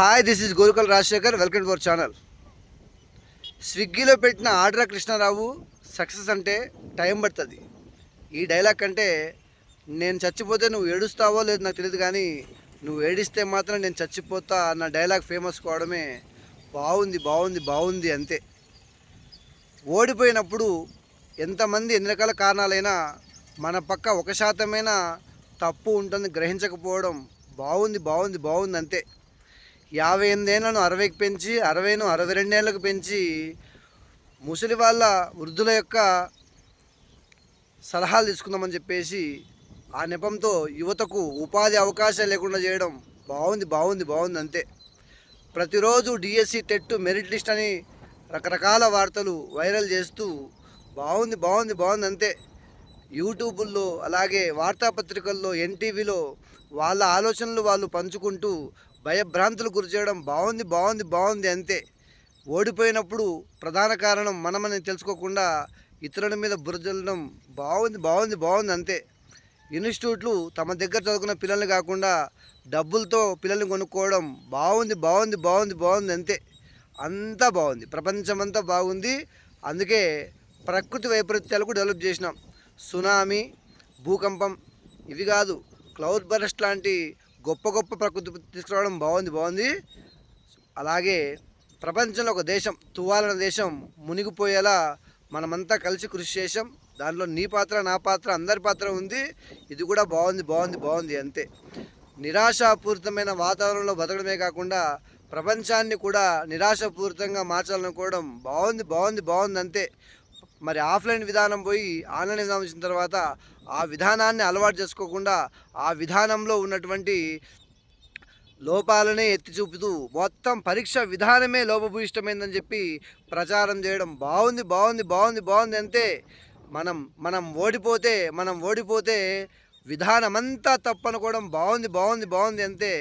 Hi this is Gorukal Rajasekhar welcome to our channel స్విగ్గీలో పెట్టిన order Krishnarao success అంటే time పడుతుంది. ఈ డైలాగ్ అంటే నేను చచ్చిపోతే నువ్వు ఏడుస్తావో లేదు నాకు తెలియదు కానీ నువ్వు ఏడిస్తే మాత్రం నేను చచ్చిపోతా అన్న డైలాగ్ ఫేమస్ కావడమే బాగుంది బాగుంది బాగుంది అంతే. ఓడిపోయినప్పుడు ఎంతమంది ఎన్ని రకాల కారణాలైనా మన పక్క ఒక శాతమైనా తప్పు ఉంటుంది గ్రహించకపోవడం బాగుంది బాగుంది బాగుంది అంతే. యాభై ఎనిమిదేళ్ళను అరవైకి పెంచి అరవైను అరవై రెండేళ్ళకు పెంచి ముసలి వాళ్ళ వృద్ధుల యొక్క సలహాలు తీసుకుందామని చెప్పేసి ఆ నెపంతో యువతకు ఉపాధి అవకాశాలు లేకుండా చేయడం బాగుంది బాగుంది బాగుంది అంతే. ప్రతిరోజు డిఎస్సి టెట్ మెరిట్ లిస్ట్ అని రకరకాల వార్తలు వైరల్ చేస్తూ బాగుంది బాగుంది బాగుంది అంతే. యూట్యూబుల్లో అలాగే వార్తాపత్రికల్లో ఎన్టీవీలో వాళ్ళ ఆలోచనలు వాళ్ళు పంచుకుంటూ భయభ్రాంతులు గురి చేయడం బాగుంది బాగుంది బాగుంది అంతే. ఓడిపోయినప్పుడు ప్రధాన కారణం మనమని తెలుసుకోకుండా ఇతరుల మీద బురజల్లడం బాగుంది బాగుంది బాగుంది అంతే. ఇన్స్టిట్యూట్లు తమ దగ్గర చదువుకున్న పిల్లల్ని కాకుండా డబ్బులతో పిల్లల్ని కొనుక్కోవడం బాగుంది బాగుంది బాగుంది బాగుంది అంతే. అంతా బాగుంది ప్రపంచమంతా బాగుంది. అందుకే ప్రకృతి వైపరీత్యాలకు డెవలప్ చేసినాం. సునామీ భూకంపం ఇవి కాదు క్లౌడ్ బరస్ట్ లాంటి గొప్ప గొప్ప ప్రకృతి తీసుకురావడం బాగుంది బాగుంది. అలాగే ప్రపంచంలో ఒక దేశం తువ్వాలన్న దేశం మునిగిపోయేలా మనమంతా కలిసి కృషి చేసాం దానిలో నీ పాత్ర నా పాత్ర అందరి పాత్ర ఉంది. ఇది కూడా బాగుంది బాగుంది బాగుంది అంతే. నిరాశాపూరితమైన వాతావరణంలో బతకడమే కాకుండా ప్రపంచాన్ని కూడా నిరాశాపూరితంగా మార్చాలనుకోవడం బాగుంది బాగుంది బాగుంది అంతే. మరి ఆఫ్లైన్ విధానం పోయి ఆన్లైన్ విధానం వచ్చిన తర్వాత ఆ విధానాన్ని అలవాటు చేసుకోకుండా ఆ విధానంలో ఉన్నటువంటి లోపాలనే ఎత్తి చూపుతూ మొత్తం పరీక్ష విధానమే లోపభూయిష్టమైందని చెప్పి ప్రచారం చేయడం బాగుంది బాగుంది బాగుంది బాగుంది అంతే మనం మనం ఓడిపోతే మనం ఓడిపోతే విధానమంతా తప్పనుకోవడం బాగుంది బాగుంది బాగుంది అంతే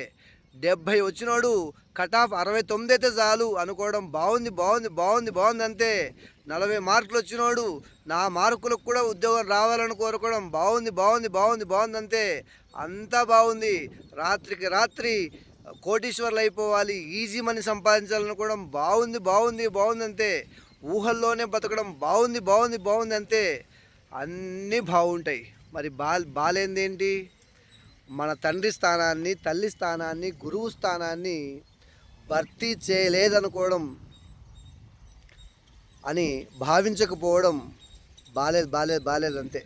డెబ్భై వచ్చినోడు కట్ ఆఫ్ అరవై తొమ్మిది అయితే చాలు అనుకోవడం బాగుంది బాగుంది బాగుంది బాగుంది అంతే. నలభై మార్కులు వచ్చినోడు నా మార్కులకు కూడా ఉద్యోగం రావాలని కోరుకోవడం బాగుంది బాగుంది బాగుంది బాగుంది అంతే. అంతా బాగుంది. రాత్రికి రాత్రి కోటీశ్వర్లు అయిపోవాలి ఈజీ మనీ సంపాదించాలనుకోవడం బాగుంది బాగుంది బాగుంది అంతే. ఊహల్లోనే బతకడం బాగుంది బాగుంది బాగుంది అంతే. అన్నీ బాగుంటాయి. మరి బా బాలేందేంటి మన తండ్రి స్థానాన్ని తల్లి స్థానాన్ని గురువు స్థానాన్ని భర్తీ చేయలేదనుకోవడం అని భావించకపోవడం బాలేదు బాలేదు బాలేదు అంతే.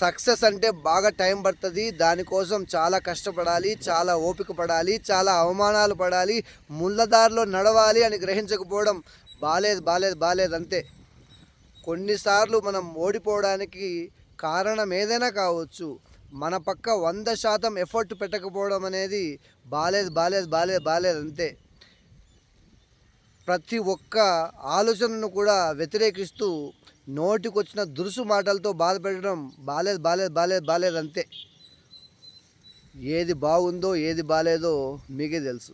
సక్సెస్ అంటే బాగా టైం పడుతుంది దానికోసం చాలా కష్టపడాలి చాలా ఓపిక పడాలి చాలా అవమానాలు పడాలి ముళ్ళదారిలో నడవాలి అని గ్రహించకపోవడం బాలేదు బాలేదు బాలేదు అంతే. కొన్నిసార్లు మనం ఓడిపోవడానికి కారణం ఏదైనా కావచ్చు మన పక్క వంద శాతం ఎఫర్ట్ పెట్టకపోవడం అనేది బాలేదు బాలేదు బాలేదు బాలేదు అంతే. ప్రతి ఒక్క ఆలోచనను కూడా వ్యతిరేకిస్తూ నోటికొచ్చిన దురుసు మాటలతో బాధపెట్టడం బాలేదు బాలేదు బాలేదు బాలేదు అంతే. ఏది బాగుందో ఏది బాలేదో మీకే తెలుసు.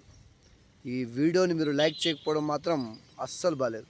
ఈ వీడియోని మీరు లైక్ చేయకపోవడం మాత్రం అస్సలు బాలేదు.